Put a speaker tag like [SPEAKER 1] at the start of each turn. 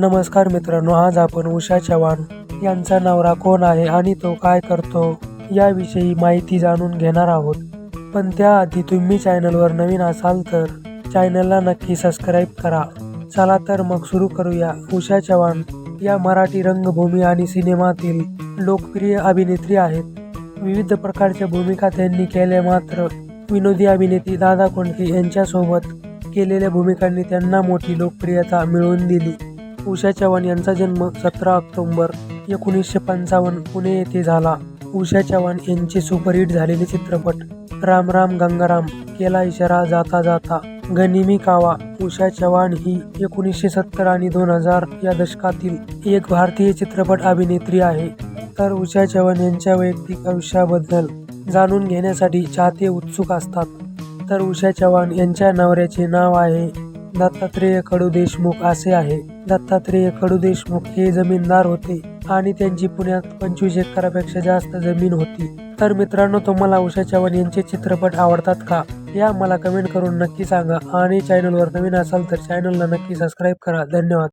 [SPEAKER 1] नमस्कार मित्रांनो आज आपण उषा चव्हाण यांचा नवरा कोण आहे आणि तो काय करतो याविषयी माहिती जाणून घेणार आहोत. पण त्याआधी तुम्ही चॅनलवर नवीन असाल तर चॅनलला नक्की सबस्क्राईब करा. चला तर मग सुरू करूया. उषा चव्हाण या मराठी रंगभूमी आणि सिनेमातील लोकप्रिय अभिनेत्री आहेत. विविध प्रकारच्या भूमिका त्यांनी केल्या मात्र विनोदी अभिनेत्री दादा कोंडके यांच्यासोबत केलेल्या भूमिकांनी त्यांना मोठी लोकप्रियता मिळवून दिली. उषा चव्हाण यांचा जन्म सतरा ऑक्टोंबर एकोणीसशे पंचावन्न पुणे येथे झाला. उषा चव्हाण यांचे सुपरहिट झालेले चित्रपट राम राम गंगाराम केला इशारा जाता जाता. गनिमी कावा उषा चव्हाण ही एकोणीसशे सत्तर आणि दोन हजार या दशकातील एक भारतीय चित्रपट अभिनेत्री आहे. तर उषा चव्हाण यांच्या वैयक्तिक आयुष्याबद्दल जाणून घेण्यासाठी चाहते उत्सुक असतात. तर उषा चव्हाण यांच्या नवऱ्याचे नाव आहे दत्तात्रेय कडू देशमुख असे आहे. दत्तात्रेय कडू देशमुख हे जमीनदार होते आणि त्यांची पुण्यात पंचवीस एकरापेक्षा जास्त जमीन होती. तर मित्रांनो तुम्हाला उषा चव्हाण यांचे चित्रपट आवडतात का? या मला कमेंट करून नक्की सांगा आणि चॅनलवर नवीन असाल तर चॅनलला नक्की सबस्क्राईब करा. धन्यवाद.